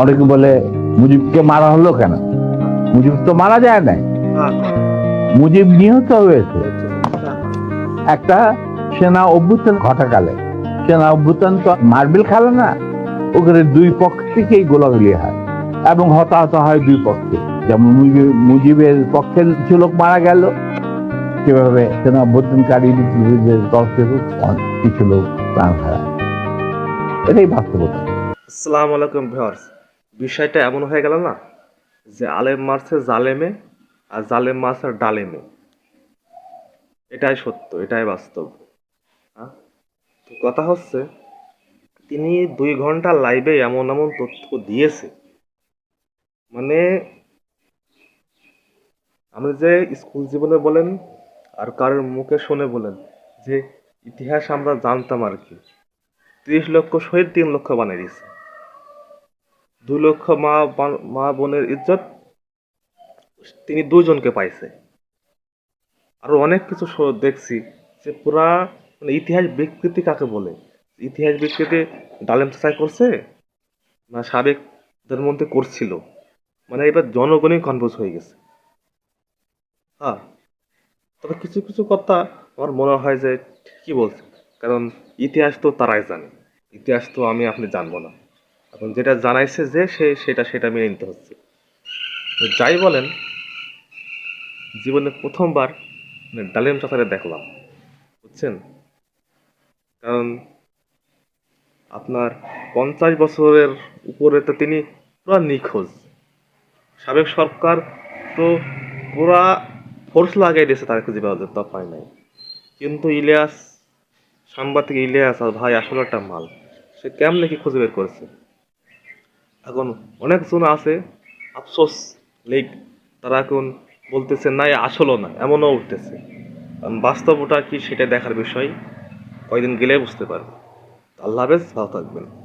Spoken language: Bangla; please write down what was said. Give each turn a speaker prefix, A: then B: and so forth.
A: অনেকে বলে, মুজিবকে মারা হলো কেন? মুজিব তো মারা যায় নাই। মুজিব নিহত হয়েছে। একটা সেনা অভ্যুত্থান ঘটাকালে। সেনা অভ্যুত্থান তো মার্বেল খেলে না। ওখানে দুই পক্ষ থেকেই গোলাগুলি হয় এবং হতাহত হয় দুই পক্ষে। যেমন মুজিবের পক্ষে কিছু লোক মারা গেল, সেভাবে সেনা অভ্যুত্থানকারী বিপ্লবীদের দল থেকে কিছু লোক প্রাণ হারায়। এটাই বাস্তবতা।
B: আসসালামু আলাইকুম ভিউয়ার্স। বিষয়টা এমন হয়ে গেল না যে আলেম মারছে জালেমে আর জালেম মারছে ডালেমে। এটাই সত্য, এটাই বাস্তব। কথা হচ্ছে, তিনি দুই ঘণ্টা লাইভে এমন এমন তথ্য দিয়েছে। মানে আমি যে স্কুল জীবনে বলেন আর কারোর মুখে শুনে বলেন যে ইতিহাস আমরা জানতাম আর কি। ত্রিশ লক্ষ, শহীদ তিন লক্ষ বানিয়ে দিয়েছে। দুই লক্ষ মা মা বোনের ইজ্জত তিনি দুজনকে পাইছে। আরও অনেক কিছু দেখছি যে পুরা মানে ইতিহাস বিকৃতি কাকে বলে? ইতিহাস বিকৃতি ডালেম চাষাই করছে না সাবেকদের মধ্যে করছিল? মানে এবার জনগণই কনফিউজ হয়ে গেছে। হ্যাঁ তবে কিছু কিছু কথা আমার মনে হয় যে ঠিকই বলছে? কারণ ইতিহাস তো তারাই জানে। ইতিহাস তো আমি আপনি জানব না। যেটা জানাইছে যে সে সেটা সেটা মেনে নিতে হচ্ছে। তো যাই বলেন, জীবনে প্রথমবার মানে ডালিম চাচারে দেখলাম, বুঝছেন? কারণ আপনার পঞ্চাশ বছরের উপরে তো তিনি পুরো নিখোঁজ। সাবেক সরকার তো পুরা ফোর্স লাগাই দিয়েছে তার খুঁজে পাওয়া যেত পায় নাই। কিন্তু ইলিয়াস, সাংবাদিক ইলিয়াস আর ভাই আসলে একটা মাল, সে কেমনে কি খুঁজে বের করেছে? এখন অনেকজন আছে। আফসোস লিগ তারা এখন বলতেছে না আসলো না, এমনও উঠতেছে। কারণ বাস্তবটা কি সেটা দেখার বিষয়, কয়দিন গেলে বুঝতে পারবে। আল্লাহ হাফেজ, ভালো থাকবেন।